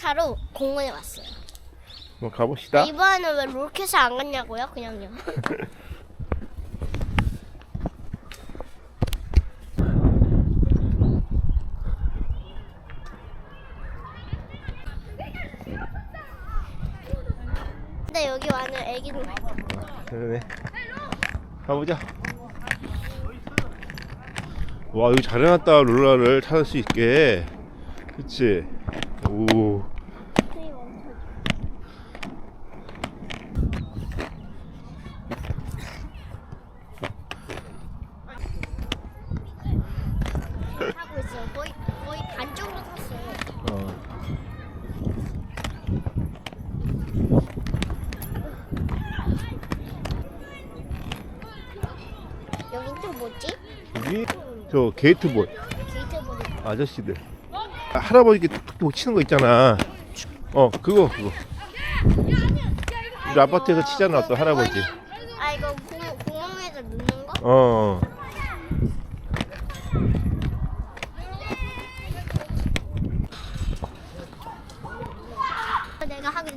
타러 공원에 왔어요. 한번 가봅시다. 이번에는 왜 롤켓을 안 갔냐고요? 그냥요. 근데 여기 와는 애기는 그러네. 가보자. 와 여기 잘 해놨다 룰라를 찾을 수 있게. 그치? 오. 있어요. 거의 거의 반 정도 탔어요. 어. 여긴 또 뭐지? 여기 저 게이트볼 게이트볼이 아저씨들. 아, 할아버지 이렇게 툭툭 치는 거 있잖아. 어 그거 그거. 우리 아파트에서 치잖아 또 할아버지. 아 이거 공, 공항에서 넣는 거? 어. 내가 하기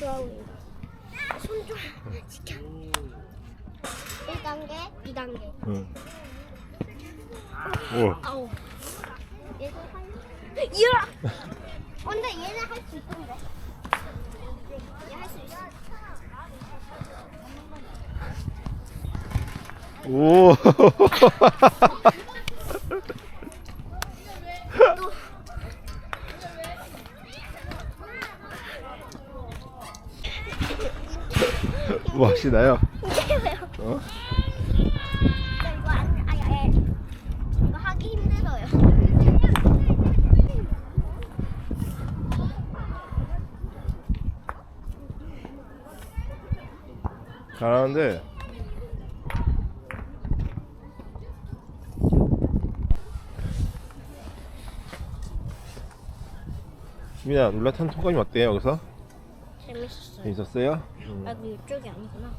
좋아하고 있는 손좀 지켜. 1단계 2단계. 응. 오. 아우. 얘는 할 이야! 근데 얘는 할 수 있던데. 얘 할 수 있어. 오. 뭐 하 시나요? 어? 나 이거 안애 이거 하기 힘들어요 잘하는데 수민아 룰라탄 통감이 어때요 여기서? 재밌었어요. 재밌었어요? 아 이거 이쪽이 아니구나.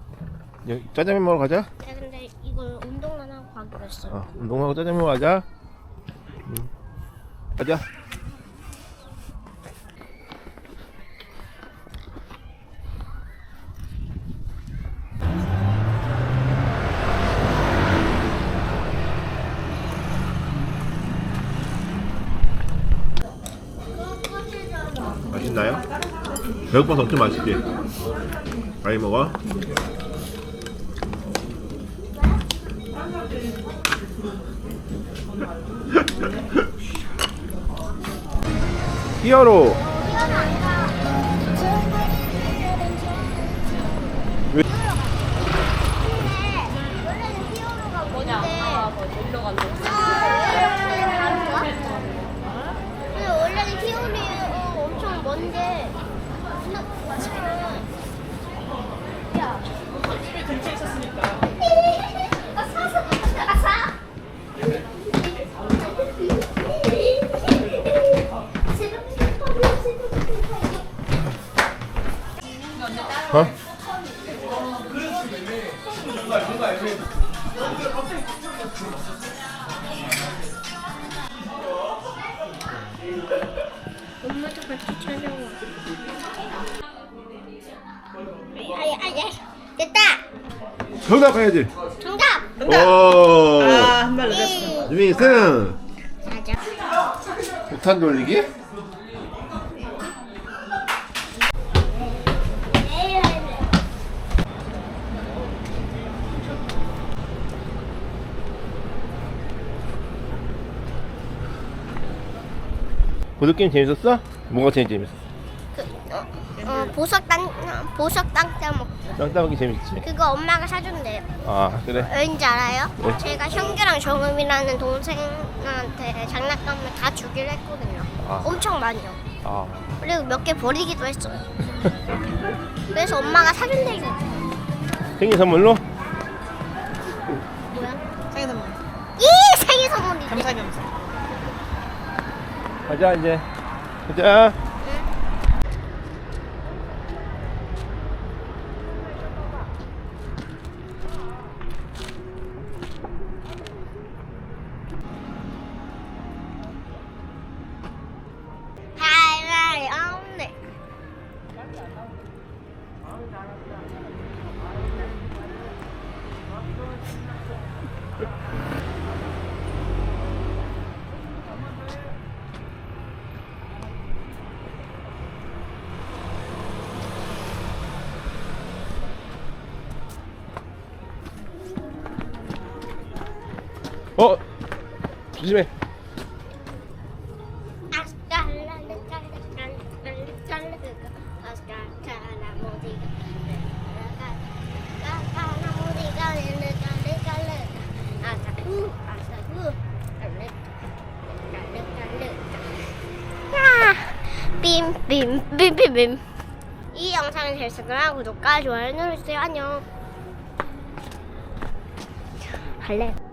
여기 짜장면 먹으러 가자. 야 근데 이걸 운동만 하고 가기로 했어요. 어, 운동하고 짜장면 가자. 응. 가자 배고파서 엄청 맛있지? 많이 먹어? 히어로 왜? 원래는 히어로가 뭔데 놀러 간다. 근데 원래는 히어로 엄청 먼데 야 집에 근처에 있었으니까. 아사 아사 어? 엄마도 같이 촬영와 아야 아야 됐다. 정답 해야지. 정답. 오. 아, 한 발 늦었어. 유민이 승. 자자. 폭탄 돌리기 보드게임 재밌었어? 뭐가 제일 재밌었어? 어 보석 땅 보석 땅 따 먹땅 따먹기 재밌지? 그거 엄마가 사준대요 아 그래? 왠지 알아요? 네. 제가 형규랑 정음이라는 동생한테 장난감을 다 주기로 했거든요. 아. 엄청 많이요. 아 그리고 몇 개 버리기도 했어요. 그래서 엄마가 사준대요. 생일 선물로? 가자 이제. 가자 어? 조심해. 빔빔빔빔빔. 이 영상을 재밌었거나 구독과 좋아요 눌러주세요. 안녕. 갈래